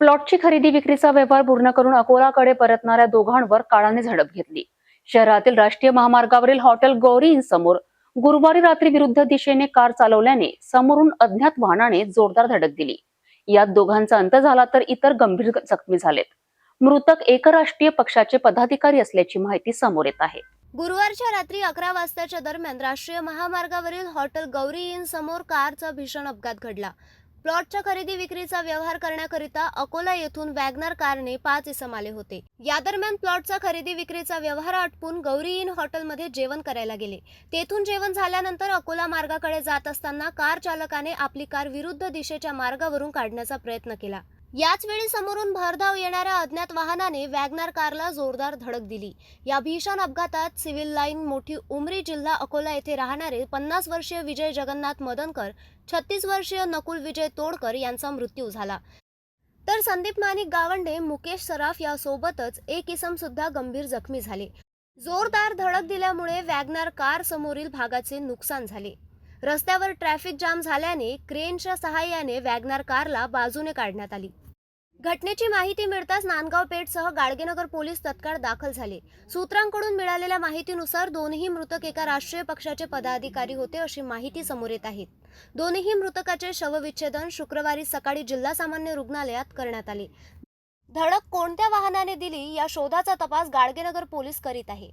प्लॉटची खरेदी विक्रीचा व्यवहार पूर्ण करून अकोलाकडे परतणाऱ्या दोघांवर काळाने झडप घेतली. शहरातील राष्ट्रीय महामार्गावरील हॉटेल गौरी समोर गुरुवारी रात्री विरुद्ध दिशेने कार चालवल्याने समोरून अज्ञात वाहनाने जोरदार धडक दिली. यात दोघांचा अंत झाला तर इतर गंभीर जखमी झालेत. मृतक एकराष्ट्रीय पक्षाचे पदाधिकारी असल्याची माहिती समोर येत आहे. गुरुवारच्या रात्री अकरा वाजताच्या दरम्यान राष्ट्रीय महामार्गावरील हॉटेल गौरी इन समोर कारचा भीषण अपघात घडला. प्लॉटच्या खरेदी विक्रीचा व्यवहार करण्याकरिता अकोला येथून वॅगनर कारने पाच इसम आले होते. या दरम्यान प्लॉटचा खरेदी विक्रीचा व्यवहार आटपून गौरी इन हॉटेलमध्ये जेवण करायला गेले. तेथून जेवण झाल्यानंतर अकोला मार्गाकडे जात असताना कार चालकाने आपली कार विरुद्ध दिशेच्या मार्गावरून काढण्याचा प्रयत्न केला. याच वेळी समोरून भरधाव येणाऱ्या अज्ञात वाहनाने वॅगनार कारला जोरदार धडक दिली. या भीषण अपघातात सिव्हिल लाईन मोठी उमरी जिल्हा अकोला येथे राहणारे पन्नास वर्षीय विजय जगन्नाथ मदनकर छत्तीस वर्षीय नकुल विजय तोडकर यांचा मृत्यू झाला. तर संदीप मानिक गावंडे मुकेश सराफ यासोबतच एक इसम सुद्धा गंभीर जखमी झाले. जोरदार धडक दिल्यामुळे वॅगनार कार समोरील भागाचे नुकसान झाले. रस्त्यावर ट्रॅफिक जाम झाल्याने क्रेनच्या सहाय्याने वॅगनार कारला बाजूने काढण्यात आली. घटनेची माहिती मिळताच नांदगाव पेठसह गाडगेनगर पोलीस तत्काळ दाखल झाले. सूत्रांकडून मिळालेल्या माहितीनुसार दोन्ही मृतक एका राष्ट्रीय पक्षाचे पदाधिकारी होते अशी माहिती समोर येत आहे. दोन्ही मृतकाचे शवविच्छेदन शुक्रवारी सकाळी जिल्हा सामान्य रुग्णालयात करण्यात आले. धडक कोणत्या वाहनाने दिली या शोधाचा तपास गाडगेनगर पोलीस करीत आहे.